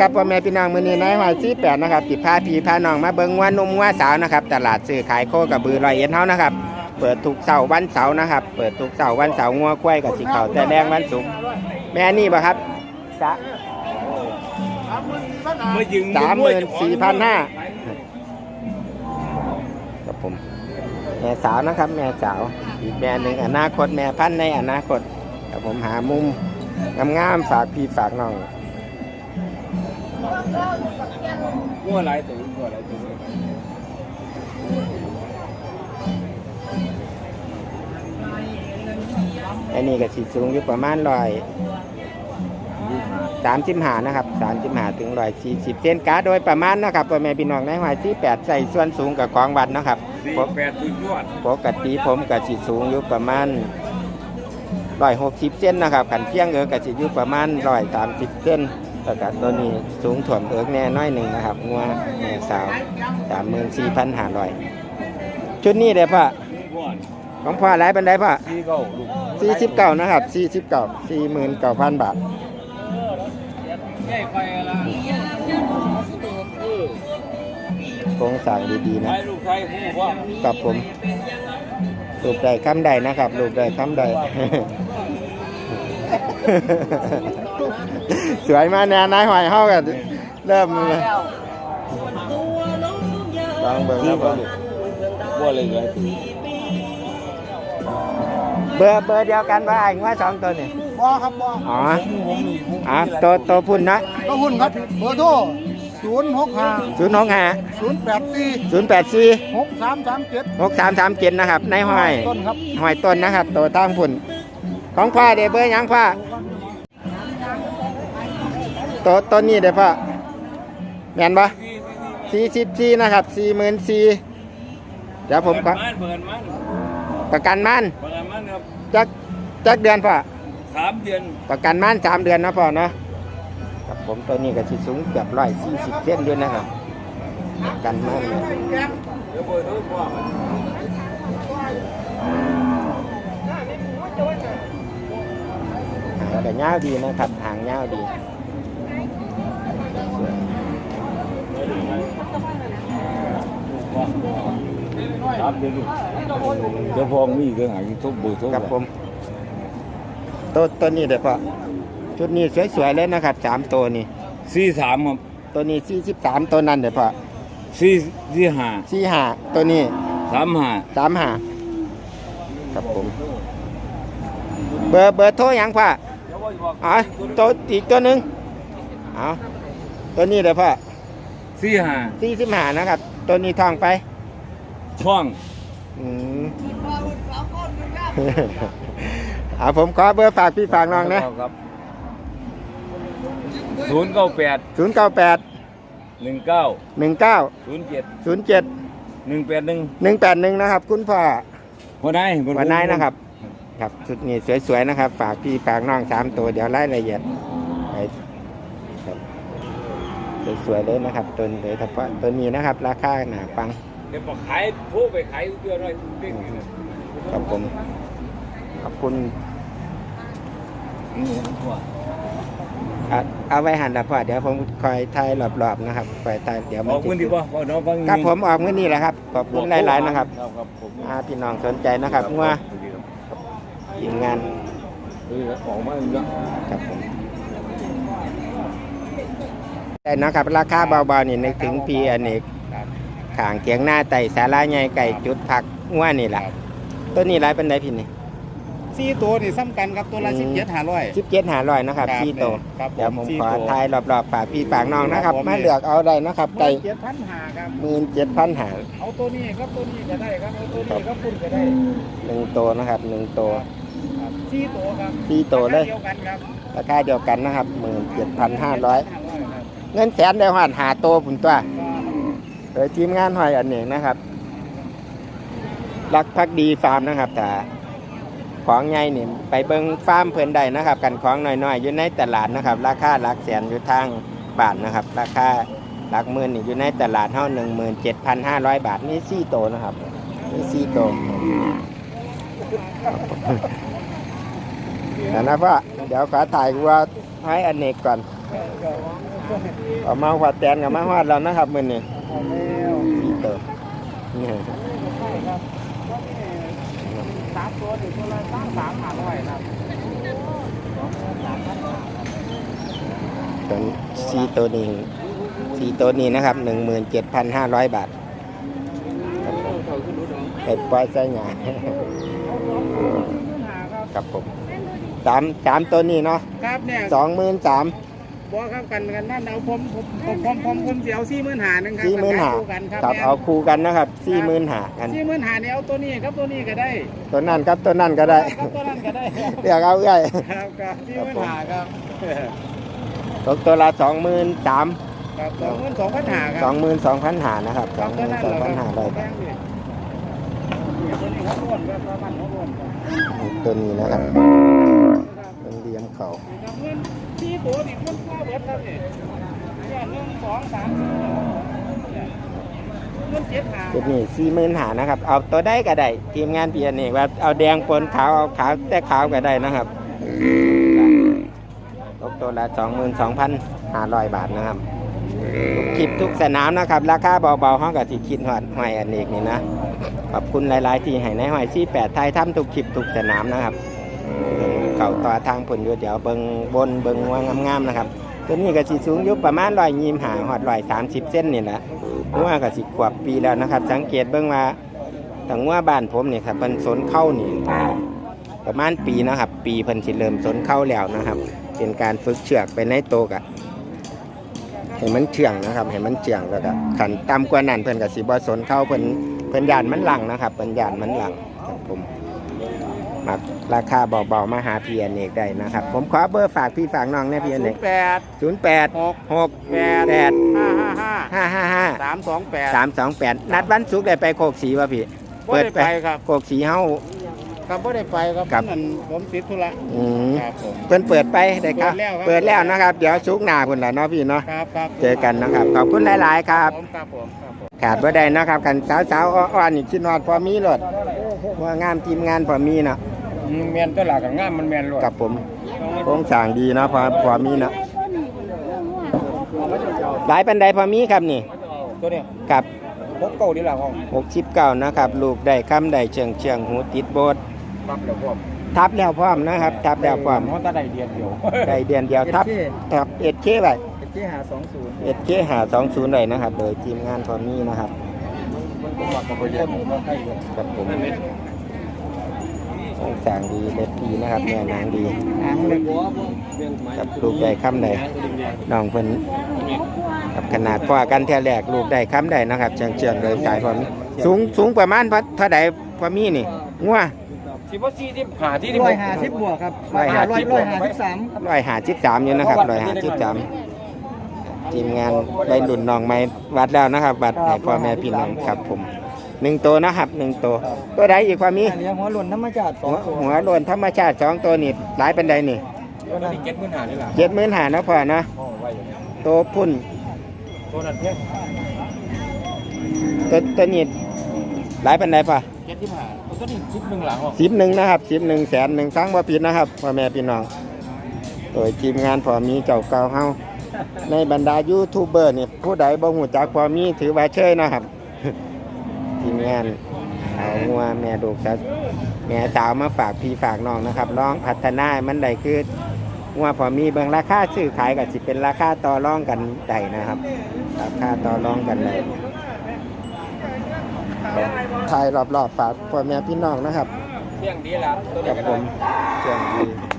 ครับพ่อแม่พี่น้องมือนี้นายหอยซี่แปดนะครับสิพาพี่พาน้องมาเบิ่งว่านมว่าสาวนะครับตลาดซื้อขายโคกับบือร้อยเอ็ดเฮานะครับเปิดทุกเสาร์วันเสาร์นะครับ เปิดทุกเสาร์วันเสาร์งัวควายกับสิเขาวแต่แดงวันศุกร์แม่นี่บ่ครับจะมายิงสามหมื่นสี่พันห้าครับผมแม่สาวนะครับ แม่สาวอีกแม่หนึ่งอนาคตแม่พันในอนาคตครับผมหามุมงามๆฝากพี่ฝากน้อง งัวหลายตัวงัวหลายตัวอันนี้ก็สิสูงอยู่ประมาณร้อยสามสิบหานะครับสามสิบหาถึงร้อยสี่สิบเซนกาโดยประมาณนะครับพ่อแม่พี่น้องในหอยที่แปดใส่ส่วนสูงกับของวัดนะครับสี่ผมแปดสุดยอดปกติผมก็สิสูงอยู่ประมาณร้อยหกสิบเซนนะครับขันเพียงเออก็สิอยู่ประมาณร้อยสามสิบเซน แล้วก็ตัวนี้สูงถ่วมเอิกแน่น้อยหนึ่งนะครับงัวแม่สาวสามหมื่นสี่พันห้าร้อยชุดนี้เด้อพ่อของพ่อหลายเป็นไดพ่อสี่สิบเก้านะครับสี่สิบเก้าสี่หมื่นเก้าพันบาทโครงสร้างดีๆนะกับผมลูกใดคำใดนะครับลูกใดคำใด สวยมากแน่นายหอยเฮากันเริ่มเลยลองเบิ่งสี่นะเก้าลูกว่าเลยหลายตัวเบอร์เบอร์เดียวกันว่าไอ้ว่าสองตัวนี่บ่ครับบ่อ๋ออะตัวตัวพุ่นนะก็หุ้นครับเบอร์โทรศูนย์หกห้าศูนย์หกห้าศูนย์แปดสี่ศูนย์แปดสี่หกสามสามเจ็ดหกสามสามเจ็ดนะครับนายหอยต้นครับหอยต้นนะครับตัวตั้งพุ่นของพ่อเดเบอร์หยังพ่อ ตัวต้นนี้เด้อพ่อแม่นปะสี่สิบสี่นะครับสี่หมื่นสี่เดี๋ยวผมก็เปิดมันประกันม่านเปิดมันครับจักจักเดือนพ่อสามเดือนประกันม่านสามเดือนนะพ่อเนาะกับผมตัวนี้ก็สิสูงเกือบร้อยสี่สิบเซนด้วยนะครับประกันม่านเนี่ยเดี๋ยวเปิดทุกว่าหางก็ยาวดีนะครับหางยาวดี สามเดือนลูกเดี๋ยวพองมีก็หาทุบเบอร์ทุบกับผมตัวตัวนี้เดี๋ยวพ่อชุดนี้สวยๆเลยนะครับสามตัวนี่สี่สามครับตัวนี้สี่สิบสามตัวนั้นเดี๋ยวพ่อสี่สี่ห้าสี่ห้าตัวนี้สามห้าสามห้าครับผม เบอร์เบอร์โทรหยังพ่ออ๋อตัวอีกตัวหนึ่งเอาตัวนี้เดี๋ยวพ่อ สี่ห้าสี่สิบห้านะครับ ตัวนี้ทองไปช่องอืมเอาผมขอเบอร์ฝากพี่ฝากน้องนะครับศูนย์เก้าแปดศูนย์เก้าแปดหนึ่งเก้าหนึ่งเก้าศูนย์เจ็ดศูนย์เจ็ดหนึ่งแปดหนึ่งหนึ่งแปดหนึ่งนะครับ คุณพ่อคนไหนวันนายนะครับ ครับชุดนี้สวยๆนะครับ ฝากพี่ฝากน้องสามตัวเดี๋ยวรายละเอียดไปครับ สวยๆเลยนะครับตัวโดยเฉพาะตัวนี้นะครับ ราคาหนาฟังเดี๋ยวบอกขายผู้ไปขายเพื่ออะไรเด้งอยู่นะครับผมขอบคุณเอาเอาไว้หันละพ่อเดี๋ยวผมคอยถ่ายรอบๆนะครับคอยถ่ายเดี๋ยวบมันอกมึงดีกว่าบอกน้องฟังครับผมออกเมื่อนี้แหละครับขอบคุณหลายๆนะครับครับครับผมอาพี่น้องสนใจนะครับว่าทีมงานเออออกมาอีกแล้ว ครับผม แต่นะครับราคาเบาๆนี่นึกถึงพีอเนกขางเกียงหน้าไต่สาราใหญ่ไก่จุดผักง่วนี่แหละตัวนี้ไรเป็นไรพี่นี่สี่ตัวนี่ซ้ำกันครับตัวละอืมสิบเจ็ดห้าร้อยสิบเจ็ดหาร้อยนะครับสี่ตัวครับเดี๋ยวผมสี่ขอตัวทายรอบๆฝากพี่ฝากน้องนะครับครับผมมาเลือกเอาได้นะครับไก่เจ็ดพันหาครับหมื่นเจ็ดพันหาเอาตัวนี้ครับตัวนี้ก็ได้ครับเอาตัวนี้ก็คุณก็ได้หนึ่งตัวนะครับหนึ่งตัวครับสี่ตัวครับสี่ตัวเลยเดียวกันครับราคาเดียวกันนะครับหมื่นเจ็ดพันห้าร้อยห้าร้อยครับ เงินแสนได้หอดหาตัวผุนตัวโดยทีมงานหอยอันหนึ่งนะครับ รักพักดีฟาร์มนะครับแต่ของใหญ่นี่ไปเบิ้งฟาร์มเพิ่นได้นะครับ กันของน้อยๆอยู่ในตลาดนะครับ ราคาหลักแสนอยู่ทางบาทนะครับ ราคาหลักหมื่นนี่อยู่ในตลาดเท่าหนึ่งหมื่นเจ็ดพันห้าร้อยบาทนี่สี่โตนะครับนี่สี่โตแต่นะพ่อเดี๋ยวขอถ่ายวัวให้อเนกก่อน เอามาหัดแตนกับมาฮอดแล้วนะครับมือนี้เอแล้วสี่ตัวนี่สามตัวถึงตัวละสามสามหาร้อยครับตัวสีตัวนี้สี่ตัวนี้นะครับหนึ่งหมื่นเจ็ดพันห้าร้อยบาทไปปล่อยใส่หงาครับผมสามสามตัวนี้เนาะสองหมื่นสาม บอกครับกันกันนั่นเอาผมผมผมผมผมผมเสียวสี่หมื่นหานึงครับสี่หมื่นหากันครับครับเอาคู่กันนะครับสี่หมื่นหากันสี่หมื่นหาเนี่ยเอาตัวนี้ครับตัวนี้ก็ได้ ตัวนั่นครับตัวนั่นก็ได้ครับตัวนั้นก็ได้เรียกเอาใหญ่ครับครับสี่หมื่นหาครับตกตัวละสองหมื่นสามครับสองหมื่นสองพันหาคสรัอบงหมื่นสองพันหานะครับสคอรังบหมื่นสองพันหาร้อยแพงดิเนี่ยตัวนี้เขาล้วนครับประมาณเขาล้วนครับตัวนี้นะครับ เป็นเลี้ยงเขาครับเงินที่ตัวนี่มันก็เบิดครับนี่เนี่ยหนึ่งสองสามสี่เนี่ยเงินเจ็ดหาตัวนี้สี่หมื่นหานะครับ เอาตัวได้ก็ได้ทีมงานเพียนนี่ว่าเอาแดงปนขาวเอาขาวแต่ขาวก็ได้นะครับตกตัวละสองหมื่นสองพันห้าร้อยบาทนะครับทุกคลิปทุกสนามนะครับ ราคาเบาๆห้องกับสิคิดหอดหอยอันเอกนี่นะขอบคุณหลายๆที่ให้ในหอยซี่แปดไทยทำทุกคลิปทุกสนามนะครับ เก่าต่อทางผลอยู่เดี๋ยวเบิงบนเบิงว่างามๆนะครับตัวนี้ก็สิสูงอยู่ประมาณร้อยยีมหาหอดร้อยสามสิบเส้นนี่แหละว่าก็สิขวบปีแล้วนะครับ สังเกตเบิ่งว่าตั้งว่าบ้านผมเนี่ยครับเพิ่นสนเข้านี่ประมาณปีนะครับ ปีเพิ่นสิเริ่มสนเข้าแล้วนะครับ เป็นการฝึกเชือกไปในโตกะให้มันเชื่องนะครับให้มันเชื่องแล้วก็ขันต่ำกว่านั้นเพิ่นก็สิบ่สนเข้าเพิ่นเพิ่นยานมันหลังนะครับเพิ่นยานมันหลังครับผม มาราคาเบาๆมาหาพี่อเนกได้นะครับ ผมขอเบอร์ฝากพี่ฝากน้องเนี่ยพี่อเนกแปด08หก6แปด8ห้าห้าห้า555สามสองแปดสามสองแปดนัดวันศุกร์ได้ไปโคกสีป่ะพี่บ่ได้ไปครับโคกสีเฮาครับบ่ได้ไปครับครับนั่นผมติดธุระอืมครับผมเพิ่นเปิดไปได้ครับเปิดแล้วครับ เปิดแล้วนะครับ เดี๋ยวศุกร์หน้าพุ่นล่ะเนาะพี่เนาะครับครับเจอกันนะครับ ขอบคุณหลาย ๆ ครับผมครับผมครับผมขาดบ่ได้นะครับกันสาวๆอ่อนๆนี่คิดฮอดพอมีรถว่างามทีมงานพอมีเนาะ แมนตัวหลักกับงามมันแมนรวดกับผมโครงสร้างดีเนาะพอพอมีเนาะหลายปันใดพอมีครับนี่ตัวเนี้ยกับพกเก่าดีหลังห้อง69นะครับ ลูกได้ค้ำได้เชิงเชียงหูติดโบสถ์ครับเดี๋ยวพวกทับแล้วพร้อมนะครับ ทับแล้วพร้อมเขาตาได้เดียนเดียวได้เดือนเดียวทับทับเอ็ดเคไว้ที่หาสองศูนย์เอ็ดเคหาสองศูนย์เลยนะครับ โดยทีมงานพอมีนะครับผมว่ากับเรียนใกล้เลยกับผม สงสร้างดีเล็บดีนะครับแม่นางดีหางเลยกับลูกได้ค้ำได้น้องเพิ่นกับขนาดพ่อกันเท่าแรกลูกได้ค้ำได้นะครับเชียงเชียงๆโดยสายพอมีสูงสูงประมาณพัดเท่าใดพอมีนี่งัวสิบว่าสี่สิบหาที่ร้อยห้าสิบบวกครับร้อยห้าสิบร้อยห้าสิบสามร้อยหาสิบสามอยู่นะครับร้อยหาสิบสามทีมงานได้หลุนน้องไม้วัดแล้วนะครับวัดให้พ่อแม่พี่น้องครับผม หนึ่งตัวนะครับหนึ่งตัวตัวใดอีกความมีเลี้ยงหัวหล่นธรรมชาติสอหังวตัวหัวโลนธรรมชาติสองตัวนี่หลายเป็นใดนี่ตัวนั้นเก็ตพื้นหานี่แหละเจ็ดหมื่นหานะพ่อนะอ๋อไว้อยู่เนี่ยตัวพุ่นตัวนั้นเพียงตัวตัวนี้หลายเป็นใดป่ะเก็ตที่หาตัวนี้ชิปหนึ่งหลังห้องสิบหนึ่งนะครับสิบหนึ่งแสนหนึ่งครั้งว่าผิดนะครับพ่อแม่พี่น้องโดยทีมงานพอมีเจ้าเก่าเฮาในบรรดายูทูบเบอร์นี่ผู้ใดบ่หูจักพอมีถือว่าเชยนะครับ ทีมงานเอางัวแม่ดูกซะแม่สาวมาฝากพี่ฝากน้องนะครับลองพัฒนาให้มันได้คืองัวพอมีเบิ่งราคาซื้อขายก็สิเป็นราคาต่อรองกันได้นะครับ ราคาต่อรองกันได้ถ่ายรอบๆฝากพ่อแม่พี่น้องนะครับ เที่ยงดีละตัวกันี้บก็ผได้ มเครื่องดีห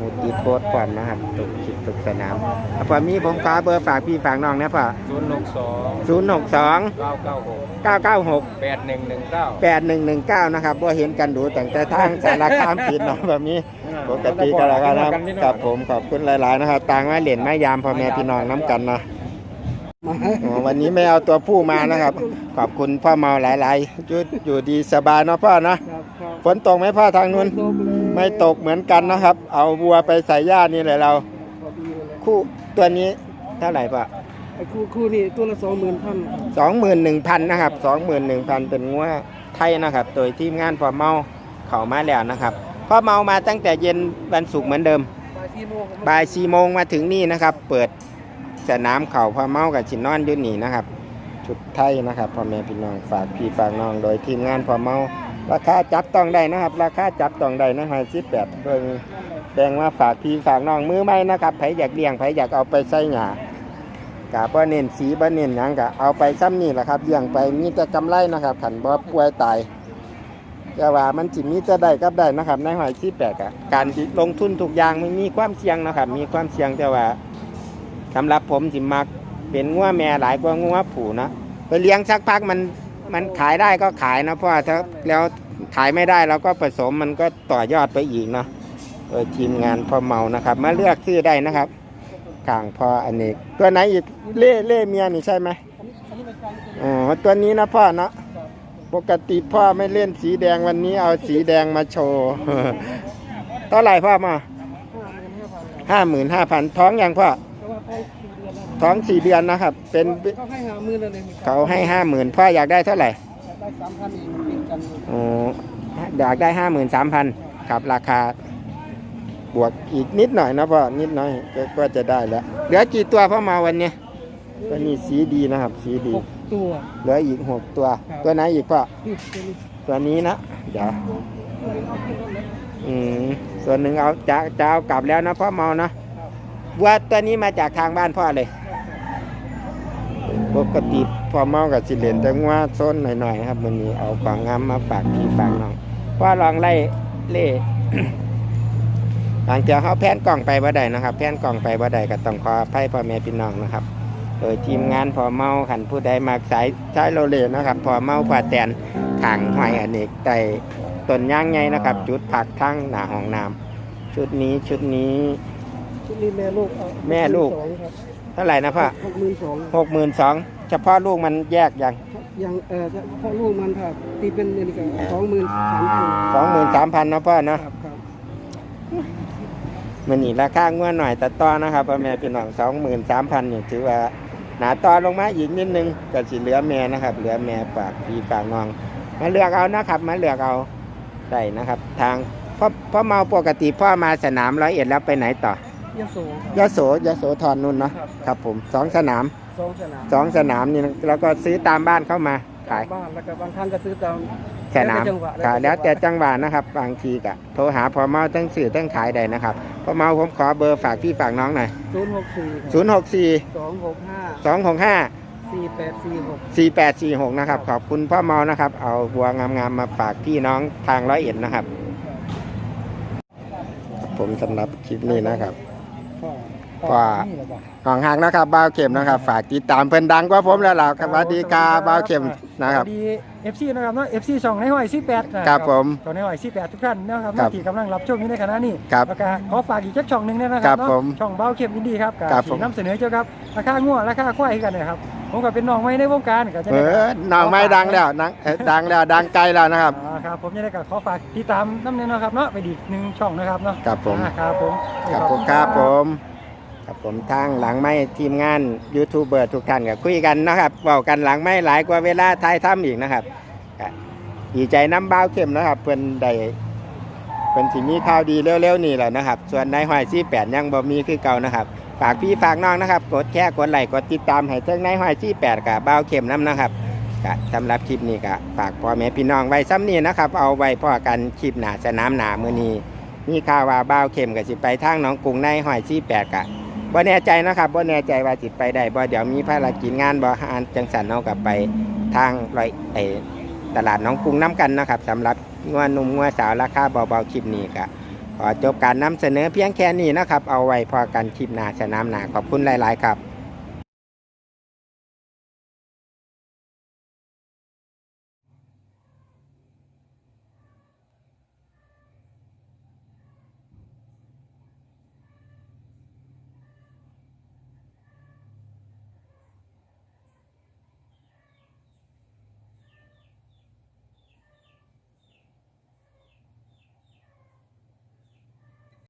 มุดดีโพสต์ก่อนนะครับตุกคิดตุกสนามอะพอมีผมขอเบอร์ฝากพี่ฝากน้องนะพ่อศูนย์หกสองศูนย์หกสองเก้าเก้าหกเก้าเก้าหก แปดหนึ่งหนึ่งเก้า แปดหนึ่งหนึ่งเก้านะครับว่าเห็นกันดูตั้งแต่ทางสารคามผิดเนาะแบบนี้ปกติก็แล้วกันนะครับกับผมขอบคุณหลาย ๆ นะครับต่างมาเหรียญไม้ยามพ่อแม่พี่น้องน้ำกันเนาะอ๋อ วันนี้ไม่เอาตัวผู้มานะครับ ขอบคุณพ่อเมาหลายๆอยู่อยู่ดีสบายเนาะพ่อเนาะครับครับฝนตกไหมพ่อทางนู้นตกเลยไม่ตกเหมือนกันนะครับ เอาวัวไปใส่หญ้านี่เลยเราพอดีเลยคู่ตัวนี้เท่าไหร่ปะไอ้คู่คู่นี่ตัวละสองหมื่นพันสองหมื่นหนึ่งพันนะครับสองหมื่นหนึ่งพันเป็นงัวไทยนะครับ โดยทีมงานพอเมาเข้ามาแล้วนะครับพอเมามาตั้งแต่เย็นวันศุกร์เหมือนเดิมสี่โมงบ่ายสี่โมงมาถึงนี่นะครับ เปิด สนามเข่าพอเมากับชินนอนอยู่นี่นะครับ ชุดไทยนะครับพ่อแม่พี่น้องฝากพี่ฝากน้องโดยทีมงานพอเมาราคาจับต้องได้นะครับ ราคาจับต้องได้นะฮะสิบแปดเบิ่งแดงมาฝากพี่ฝากน้องมือใหม่นะครับไผอยากเลี้ยงไผอยากเอาไปใส่หยากะบ่เน้นสีบ่เน้นหยังกะเอาไปซ้ำนี่แหละครับเลี้ยงไปมีแต่กำไรนะครับขันบ่ป่วยตายแต่ว่ามันจิมีแต่ได้กับได้นะครับในหอยที่แปดกะการลงทุนทุกอย่างมันมีความเสี่ยงนะครับ มีความเสี่ยงแต่ว่า สำหรับผมสิมักเป็นงัวแม่หลายกว่างัวผูนะไปเลี้ยงสักพักมันมันขายได้ก็ขายนะเพราะว่าถ้าแล้วขายไม่ได้เราก็ผสมมันก็ต่อยอดไปอีกเนาะโดยทีมงานพอเมานะครับ มาเลือกซื้อได้นะครับข่างพออเนกตัวไหนอีกเล่เล่เมียนี่ใช่ไหมอ๋อตัวนี้นะพ่อเนาะปกติพ่อไม่เล่นสีแดงวันนี้เอาสีแดงมาโชว์เท่าไหร่พ่อมาห้าหมื่นห้าพันท้องยังพ่อ ว่าเขาสี่เดือนแล้วท้องสี่เดือนนะครับ เป็นเขาให้หามือเลยเลยเขาให้ห้าหมื่นพ่ออยากได้เท่าไหร่ได้สามพันเองมันเป็นกันอ๋ออยากได้ห้าหมื่นสามพันครับราคา บวกอีกนิดหน่อยนะพ่อนิดหน่อยก็ก็จะได้แล้วเหลือกี่ตัวพ่อมาวันนี้ตัวนี้สีดีนะครับ สีดีหกตัวเหลืออีกหกตัวครับตัวไหนอีกพ่อนี่ตัวนี้ตัวนี้นะเดี๋ยวอืมตัวหนึ่งเอาจะจะเอากลับแล้วนะพ่อเมานะ วัวตัวนี้มาจากทางบ้านพ่อเลย ปกติพอเมากับสิเลนแต่ว่าโซนหน่อยๆครับวันนี้เอาของงามมาฝากพี่ฝากน้องพ่อลองไล่เล่หลังจากเขาแพนกล่องไปบ่ได้นะครับ แพนกล่องไปบ่ได้ก็ต้องขออภัยพ่อแม่พี่น้องนะครับ โดยทีมงานพอเมาขันผู้ใดมากสายใช้โรเลนะครับ พอเมาผ่าแตนขางหอยอเนกไต่ต้นย่างไงนะครับ จุดผักทั้งหน้าห้องน้ำชุดนี้ชุดนี้ ชุดนี้แม่ลูกเอาแม่ลูกสองครับเท่าไหร่นะพ่อหกหมื่นสองหกหมื่นสองเฉพาะลูกมันแยกยังยังเออเพราะลูกมันถ้าตีเป็นเดือนก็สองหมื่นสามพันสองหมื่นสามพันนะพ่อเนาะ ครับครับมันนี่ราคาง่วหน่อยแต่ต่อนะครับพ่อแม่พี่น้องสองหมื่นสามพันเนี่ยถือว่าหนาต่อลงมาอีกนิดนึงก็สิเหลือแม่นะครับ เหลือแม่ฝากพี่ฝากน้อง มาเลือกเอานะครับ มาเลือกเอาได้นะครับ ทางพ่อพ่อเมาปกติพ่อมาสนามร้อยเอ็ดแล้วไปไหนต่อ ยโสครับยโสยโสธรนุ่นเนาะครับครับผมสองสนามสองสนามสองสนามนี่นะแล้วก็ซื้อตามบ้านเข้ามาขายบ้านแล้วก็บางท่านก็ซื้อตามสนามแล้วแต่จังหวะค่ะแล้วแต่จังหวะนะครับ บางทีก็โทรหาพ่อเมาทั้งสื่อทั้งขายได้นะครับพ่อเมาผมขอเบอร์ฝากพี่ฝากน้องหน่อยศูนย์หกสี่ศูนย์หกสี่สองหกห้าสองหกห้าสี่แปดสี่หกสี่แปดสี่หกนะครับ ขอบคุณพ่อเมานะครับ เอาบัวงามๆมาฝากพี่น้องทางร้อยเอ็ดนะครับ ผมสำหรับคลิปนี้นะครับ ว่าของหางนะครับบ้าวเข็มนะครับ ฝากติดตามเพิ่นดังกว่าผมแล้วล่ะครับสวัสดีครับบ้าวเข็มนะครับสวัสดี FC นะครับเนาะ FC ช่องในห้อยซีแปดครับผมช่องในห้อยซีแปดทุกท่านนะครับครับที่กำลังรับชมอยู่ในขณะนี้ครับแล้วก็ขอฝากอีกแค่ช่องหนึ่งด้วยนะคครัรับบเนาะผมช่องเบ้าเข็มอินดี้ครับกับครับผมนำเสนอเกี่ยวกับราคางัวราคาควายกันนะครับ ผมก็เป็นน้องใหม่ในวงการก็จะเอได้อน้องไม้ดังแล้วนังเอ่อดังแล้วดังไกลแล้วนะครับ อ่าครับผมจะได้ก็ขอฝากติดตามน้ำเนยนะครับเนาะไปดีกหนึ่งช่องนะครับเนาะครับผม อ่าครับผมครับผมครับผมครับผมทางหลังไม่ทีมงานยูทูบเบอร์ทุกท่านก็คุยกันนะครับเว้ากันหลังไม่หลายกว่าเวลาท้ายถ้ำอีกนะครับก็ดีใจน้ำบ้าวเข้มนะครับ เพิ่นได้เพิ่นสิมีข่าวดีเร็วๆนี่แหละนะครับ ส่วนในายหอยซี่แปดยังบ่มีคือเก่านะครับ ฝากพี่ฝากน้องนะครับ กดแค่กดไลค์กดติดตามให้เทิงในาหอยซี่แปดกับบ้าเข้มน้ำนะครับก็สำหรับคลิปนี้ก็ฝากพ่อแม่พี่น้องไว้ซ้ำนี้นะครับ เอาไว้พ่อกันคลิปหนาสนามหนามือนี้มีข่าวว่าบ้าเข้มกับสิไปทางน้องกรุงในหอยซี่แปดกะบ่แน่ใจนะครับบ่แน่ใจว่าสิตไปได้บ่เดี๋ยวมีภารกิจงานบ่หานจังสันเอากลับไปทางร้อยไอตลาดน้องกรุงน้ำกันนะครับสำหรับงัวนุ่มงัวสาวราคาเบาๆคลิปนี้ก็ ขอจบการนำเสนอเพียงแค่นี้นะครับ เอาไว้พอกันคลิปหน้าสนามหนาขอบคุณหลาย ๆ ครับ